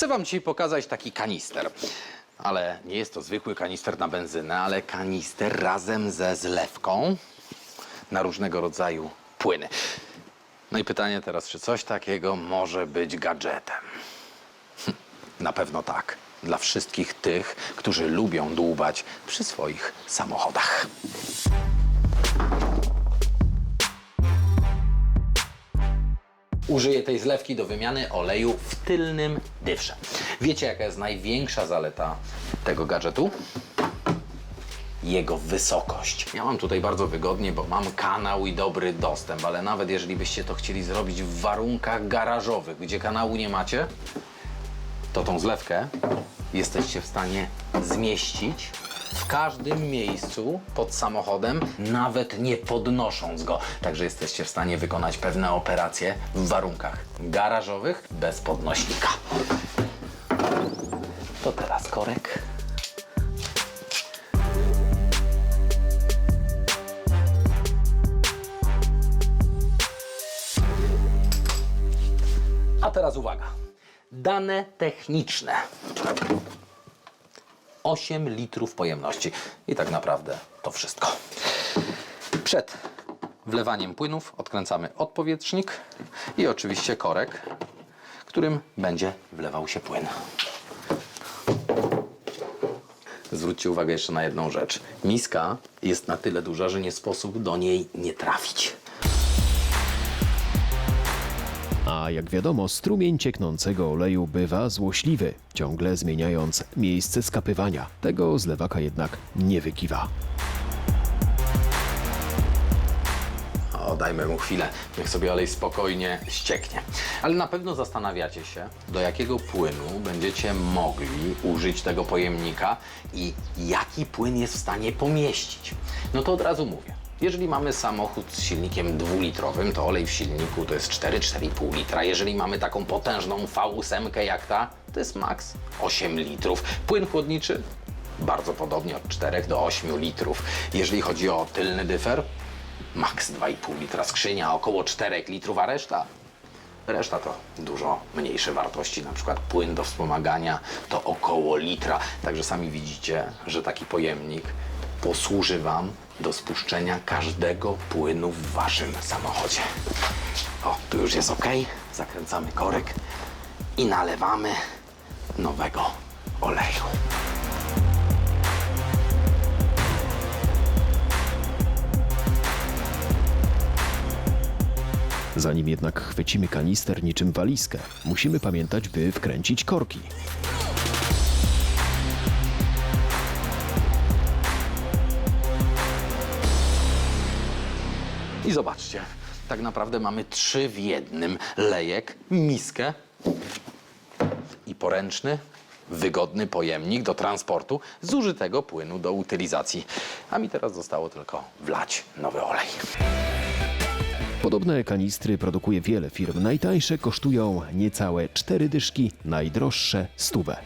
Chcę Wam dzisiaj pokazać taki kanister. Ale nie jest to zwykły kanister na benzynę, ale kanister razem ze zlewką na różnego rodzaju płyny. No i pytanie teraz, czy coś takiego może być gadżetem? Hm, Na pewno tak. Dla wszystkich tych, którzy lubią dłubać przy swoich samochodach. Użyję tej zlewki do wymiany oleju w tylnym dywrze. Wiecie, jaka jest największa zaleta tego gadżetu? Jego wysokość. Ja mam tutaj bardzo wygodnie, bo mam kanał i dobry dostęp, ale nawet jeżeli byście to chcieli zrobić w warunkach garażowych, gdzie kanału nie macie, to tą zlewkę jesteście w stanie zmieścić w każdym miejscu pod samochodem, nawet nie podnosząc go. Także jesteście w stanie wykonać pewne operacje w warunkach garażowych bez podnośnika. To teraz korek. A teraz uwaga. Dane techniczne. 8 litrów pojemności. I tak naprawdę to wszystko. Przed wlewaniem płynów odkręcamy odpowietrznik i oczywiście korek, którym będzie wlewał się płyn. Zwróćcie uwagę jeszcze na jedną rzecz. Miska jest na tyle duża, że nie sposób do niej nie trafić. A jak wiadomo, strumień cieknącego oleju bywa złośliwy, ciągle zmieniając miejsce skapywania. Tego zlewaka jednak nie wykiwa. O, dajmy mu chwilę, niech sobie olej spokojnie ścieknie. Ale na pewno zastanawiacie się, do jakiego płynu będziecie mogli użyć tego pojemnika i jaki płyn jest w stanie pomieścić. No to od razu mówię. Jeżeli mamy samochód z silnikiem dwulitrowym, to olej w silniku to jest 4-4,5 litra. Jeżeli mamy taką potężną V8 jak ta, to jest maks 8 litrów. Płyn chłodniczy bardzo podobnie od 4 do 8 litrów. Jeżeli chodzi o tylny dyfer, maks 2,5 litra skrzynia, około 4 litrów, a reszta Reszta to dużo mniejsze wartości, na przykład płyn do wspomagania to około litra. Także sami widzicie, że taki pojemnik posłuży Wam do spuszczenia każdego płynu w Waszym samochodzie. O, tu już jest ok. Zakręcamy korek i nalewamy nowego oleju. Zanim jednak chwycimy kanister niczym walizkę, musimy pamiętać, by wkręcić korki. I zobaczcie, tak naprawdę mamy trzy w jednym lejek, miskę i poręczny, wygodny pojemnik do transportu zużytego płynu do utylizacji. A mi teraz zostało tylko wlać nowy olej. Podobne kanistry produkuje wiele firm. Najtańsze kosztują niecałe cztery dyszki, najdroższe stówę.